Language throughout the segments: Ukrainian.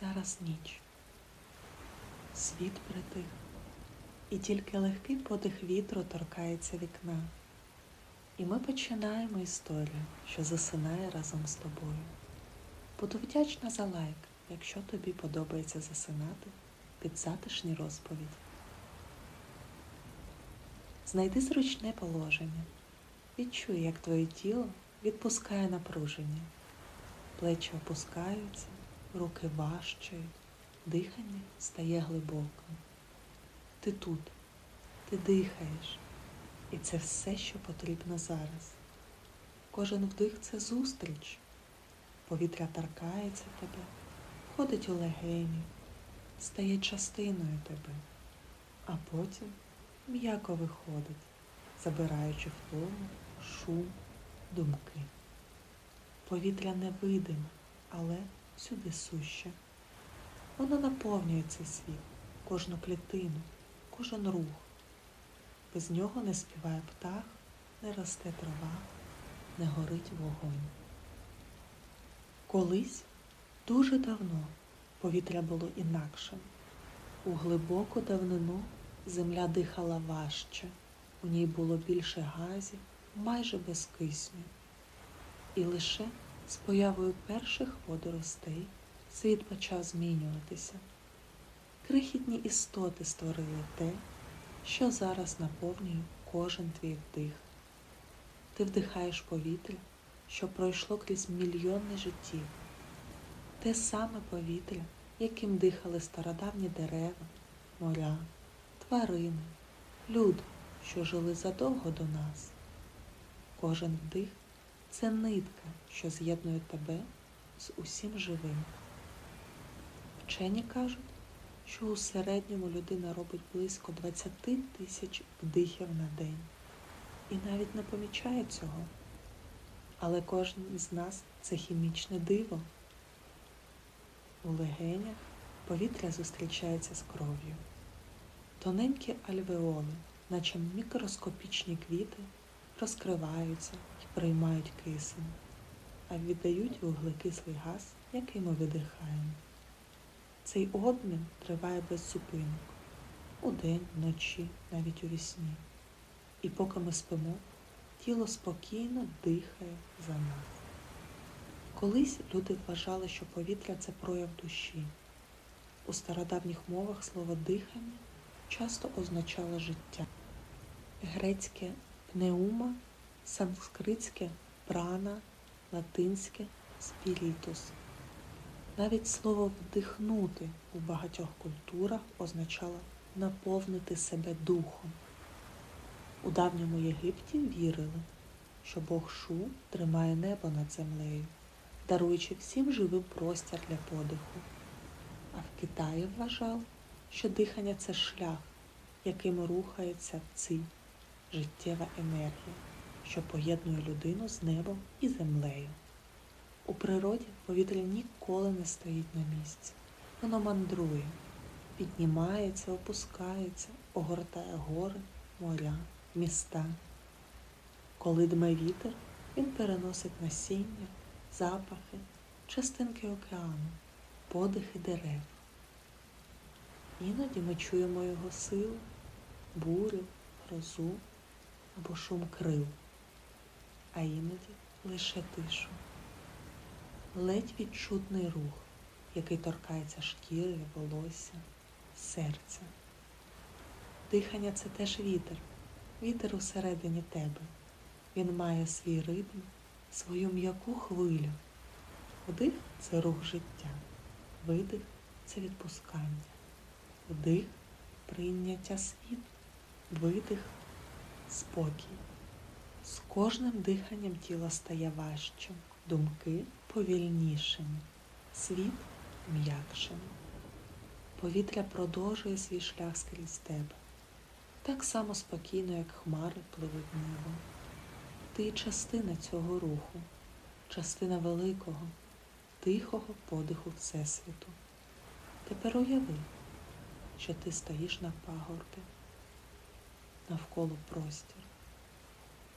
зараз ніч. Світ притих, і тільки легкий подих вітру торкається вікна. І ми починаємо історію, що засинає разом з тобою. Буду вдячна за лайк, якщо тобі подобається засинати під затишні розповіді. Знайди зручне положення. Відчуй, як твоє тіло відпускає напруження. Плечі опускаються, руки важчають, дихання стає глибоким. Ти тут, ти дихаєш, і це все, що потрібно зараз. Кожен вдих це зустріч. Повітря торкається тебе, входить у легені, стає частиною тебе, а потім м'яко виходить, забираючи втому, шум, думки. Повітря невидиме, але всюди суще. Воно наповнює цей світ, кожну клітину, кожен рух. Без нього не співає птах, не росте трава, не горить вогонь. Колись, дуже давно, повітря було інакшим. У глибоку давнину земля дихала важче, у ній було більше газів, майже без кисню. І лише з появою перших водоростей світ почав змінюватися. Крихітні істоти створили те, що зараз наповнює кожен твій вдих. Ти вдихаєш повітря, що пройшло крізь мільйони життів, те саме повітря, яким дихали стародавні дерева, моря, тварини, люди, що жили задовго до нас. Кожен вдих це нитка, що з'єднує тебе з усім живим. Вчені кажуть, що у середньому людина робить близько 20 тисяч вдихів на день і навіть не помічає цього. Але кожен з нас це хімічне диво. У легенях повітря зустрічається з кров'ю. Тоненькі альвеоли, наче мікроскопічні квіти, розкриваються і приймають кисень, а віддають вуглекислий газ, який ми видихаємо. Цей обмін триває без зупинок удень, вночі, навіть у вісні. І поки ми спимо, тіло спокійно дихає за нас. Колись люди вважали, що повітря це прояв душі. У стародавніх мовах слово дихання часто означало життя. Грецьке пнеума, санскритське прана, латинське спірітус. Навіть слово вдихнути у багатьох культурах означало наповнити себе духом. У давньому Єгипті вірили, що Бог Шу тримає небо над землею, даруючи всім живим простір для подиху. А в Китаї вважали, що дихання це шлях, яким рухається ци, життєва енергія, що поєднує людину з небом і землею. У природі повітря ніколи не стоїть на місці. Воно мандрує, піднімається, опускається, огортає гори, моря, міста. Коли дме вітер, він переносить насіння, запахи, частинки океану, подихи дерев. Іноді ми чуємо його силу, бурю, грозу або шум крил, а іноді лише тишу ледь відчутний рух, який торкається шкіри, волосся, серця. Дихання це теж вітер, вітер усередині тебе. Він має свій ритм, свою м'яку хвилю. Вдих це рух життя, видих це відпускання, вдих прийняття світу, видих спокій. З кожним диханням тіло стає важчим, думки повільнішими, світ м'якшим. Повітря продовжує свій шлях скрізь тебе, так само спокійно, як хмари пливуть небом. Ти частина цього руху, частина великого, тихого подиху Всесвіту. Тепер уяви, що ти стоїш на пагорбі, навколо простір.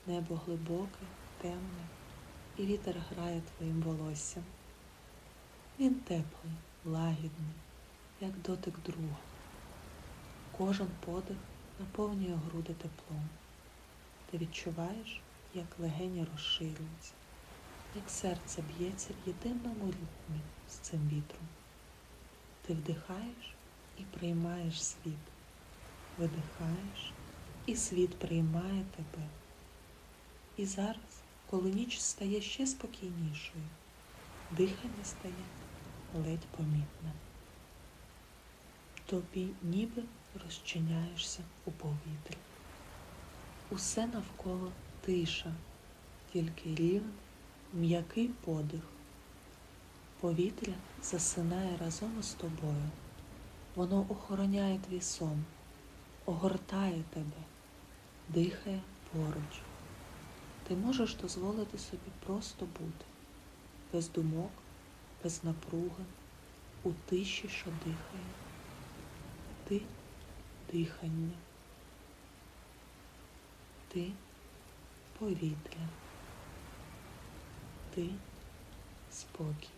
Небо глибоке, темне, і вітер грає твоїм волоссям. Він теплий, лагідний, як дотик друга. Кожен подих наповнює груди теплом. Ти відчуваєш, як легені розширюються, як серце б'ється в єдиному ритмі з цим вітром. Ти вдихаєш і приймаєш світ, видихаєш, і світ приймає тебе. І зараз, коли ніч стає ще спокійнішою, дихання стає ледь помітне. Тобі ніби розчиняєшся у повітрі. Усе навколо тиша, тільки рівний, м'який подих. Повітря засинає разом із тобою. Воно охороняє твій сон, огортає тебе, дихає поруч. Ти можеш дозволити собі просто бути, без думок, без напруги, у тиші, що дихає. Ти дихання. Ти повітря. Ти спокій.